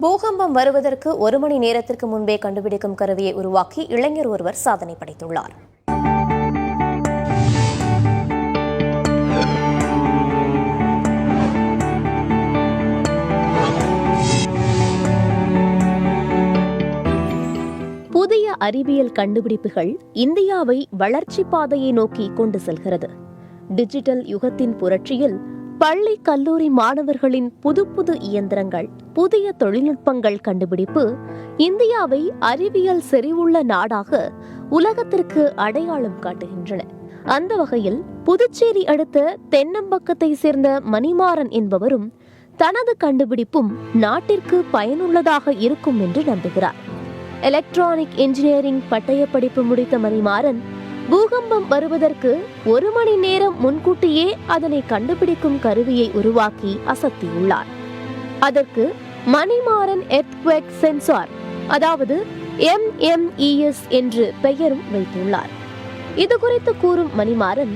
பூகம்பம் வருவதற்கு ஒரு மணி நேரத்திற்கு முன்பே கண்டுபிடிக்கும் கருவியை உருவாக்கி இளைஞர் ஒருவர் சாதனை படைத்துள்ளார். புதிய அறிவியல் கண்டுபிடிப்புகள் இந்தியாவை வளர்ச்சி பாதையை நோக்கி கொண்டு செல்கிறது. டிஜிட்டல் யுகத்தின் புரட்சியில் பள்ளி கல்லூரி மாணவர்களின் புது புது இயந்திரங்கள் புதிய தொழில்நுட்பங்கள் கண்டுபிடிப்பு இந்தியாவை அறிவியல் செறிவுள்ள நாடாக உலகத்திற்கு அடையாளம் காட்டுகின்றன. அந்த வகையில் புதுச்சேரி அடுத்த தென்னம்பக்கத்தை சேர்ந்த மணிமாறன் என்பவரும் தனது கண்டுபிடிப்பும் நாட்டிற்கு பயனுள்ளதாக இருக்கும் என்று நம்புகிறார். எலக்ட்ரானிக் இன்ஜினியரிங் பட்டயப்படிப்பு முடித்த மணிமாறன் பூகம்பம் வருவதற்கு ஒரு மணி நேரம் முன்கூட்டியே அதனை கண்டுபிடிக்கும் கருவியை உருவாக்கி அசத்தியுள்ளார். அதற்கு மணிமாறன் எர்த்குவேக் சென்சார் அதாவது எம்எம்இஎஸ் என்று பெயரும் வைத்துள்ளார். இது குறித்து கூறும் மணிமாறன்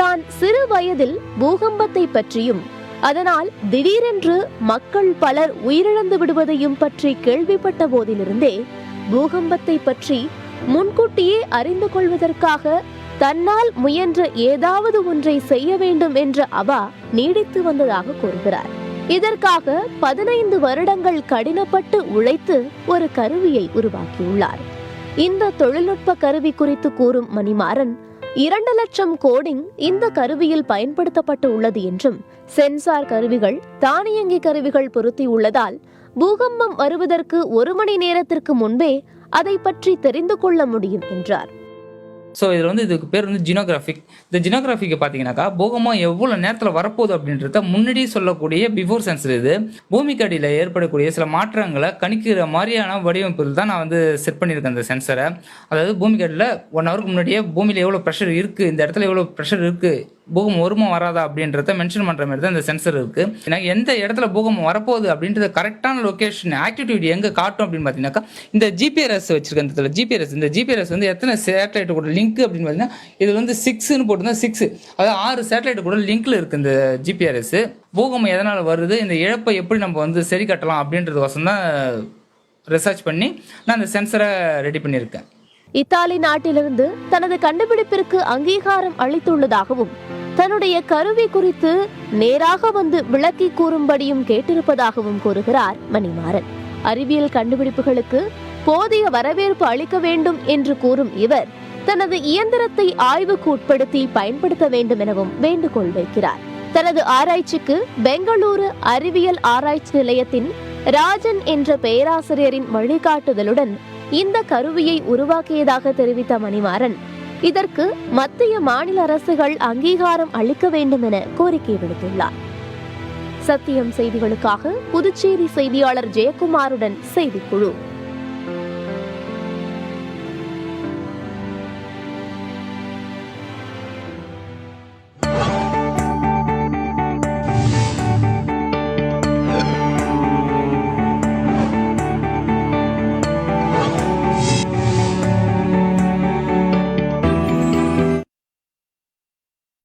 தான் சிறு வயதில் பூகம்பத்தை பற்றியும் அதனால் திடீரென்று மக்கள் பலர் உயிரிழந்து விடுவதையும் பற்றி கேள்விப்பட்ட போதிலிருந்தே பூகம்பத்தை பற்றி முன்கூட்டியே அறிந்து கொள்வதற்காக தன்னால் முயன்ற ஏதாவது ஒன்றை செய்ய வேண்டும் என்ற அவா நீடித்து வந்ததாக கூறுகிறார். இதற்காக பதினைந்து வருடங்கள் கடினப்பட்டு உழைத்து ஒரு கருவியை உருவாக்கியுள்ளார். இந்த தொழில்நுட்ப கருவி குறித்து கூறும் மணிமாறன் இரண்டு லட்சம் கோடிங் இந்த கருவியில் பயன்படுத்தப்பட்டு உள்ளது என்றும் சென்சார் கருவிகள் தானியங்கி கருவிகள் பொருத்தியுள்ளதால் பூகம்பம் வருவதற்கு ஒரு மணி நேரத்திற்கு முன்பே அதை பற்றி தெரிந்து கொள்ள முடியும் என்றார். ஸோ இதில் வந்து இதுக்கு பேர் வந்து ஜினோகிராஃபிக் இந்த ஜினோகிராஃபிக்கு பார்த்தீங்கன்னாக்கா பூகமாக எவ்வளோ நேரத்தில் வரப்போகுது அப்படின்றத முன்னாடியே சொல்லக்கூடிய பிஃபோர் சென்சர் இது. பூமிக்கு அடியில் ஏற்படக்கூடிய சில மாற்றங்களை கணிக்கிற மாதிரியான வடிவமைப்பில் தான் நான் வந்து செட் பண்ணியிருக்கேன் அந்த சென்சரை அதாவது பூமிக்கு அடியில் ஒன் ஹவருக்கு முன்னாடியே பூமியில் எவ்வளோ ப்ரெஷர் இருக்குது இந்த இடத்துல எவ்வளோ ப்ரெஷர் இருக்குது பூகம்பம் வருமா வராதா அப்படின்றத மென்ஷன் பண்ணுற மாதிரி தான் இந்த சென்சர் இருக்குது ஏன்னா எந்த இடத்துல பூகம்பம் வரப்போகுது அப்படின்றத கரெக்டான லொக்கேஷன் ஆக்டிவிட்டி எங்கே காட்டும் அப்படின்னு பார்த்தீங்கன்னாக்கா இந்த ஜிபிஆர்எஸ் வச்சிருக்க இந்த ஜிபிஆர்எஸ் இந்த ஜிபிஆர்எஸ் வந்து எத்தனை சேட்டலைட் கூட லிங்க் அப்படின்னு பார்த்தீங்கன்னா இது வந்து சிக்ஸ்னு போட்டிருந்தா சிக்ஸ் அதாவது ஆறு சேட்டலைட் கூட லிங்க்ல இருக்குது இந்த ஜிபிஆர்எஸ் பூகம்பம் எதனால் வருது இந்த இழப்பை எப்படி நம்ம வந்து சரி கட்டலாம் அப்படின்றதுக்கோசம் தான் ரிசர்ச் பண்ணி நான் அந்த சென்சரை ரெடி பண்ணியிருக்கேன். இத்தாலி நாட்டிலிருந்து தனது கண்டுபிடிப்பிற்கு அங்கீகாரம் அளித்துள்ளதாகவும் தன்னுடைய கருவி குறித்து நேராக வந்து விளக்கி கூறும்படியும் கேட்டிருப்பதாகவும் கூறுகிறார் மணிமாறன். அறிவியல் கண்டுபிடிப்புகளுக்கு போதிய வரவேற்பு அளிக்க வேண்டும் என்று கூறும் இவர் தனது இயந்திரத்தை ஆய்வுக்கு உட்படுத்தி பயன்படுத்த வேண்டும் எனவும் வேண்டுகோள் வைக்கிறார். தனது ஆராய்ச்சிக்கு பெங்களூரு அறிவியல் ஆராய்ச்சி நிலையத்தின் ராஜன் என்ற பேராசிரியரின் வழிகாட்டுதலுடன் இந்த கருவியை உருவாக்கியதாக தெரிவித்த மணிமாறன் இதற்கு மத்திய மாநில அரசுகள் அங்கீகாரம் அளிக்க வேண்டும் என கோரிக்கை விடுத்துள்ளார். சத்தியம் செய்திகளுக்காக புதுச்சேரி செய்தியாளர் ஜெயக்குமாருடன் செய்திக்குழு.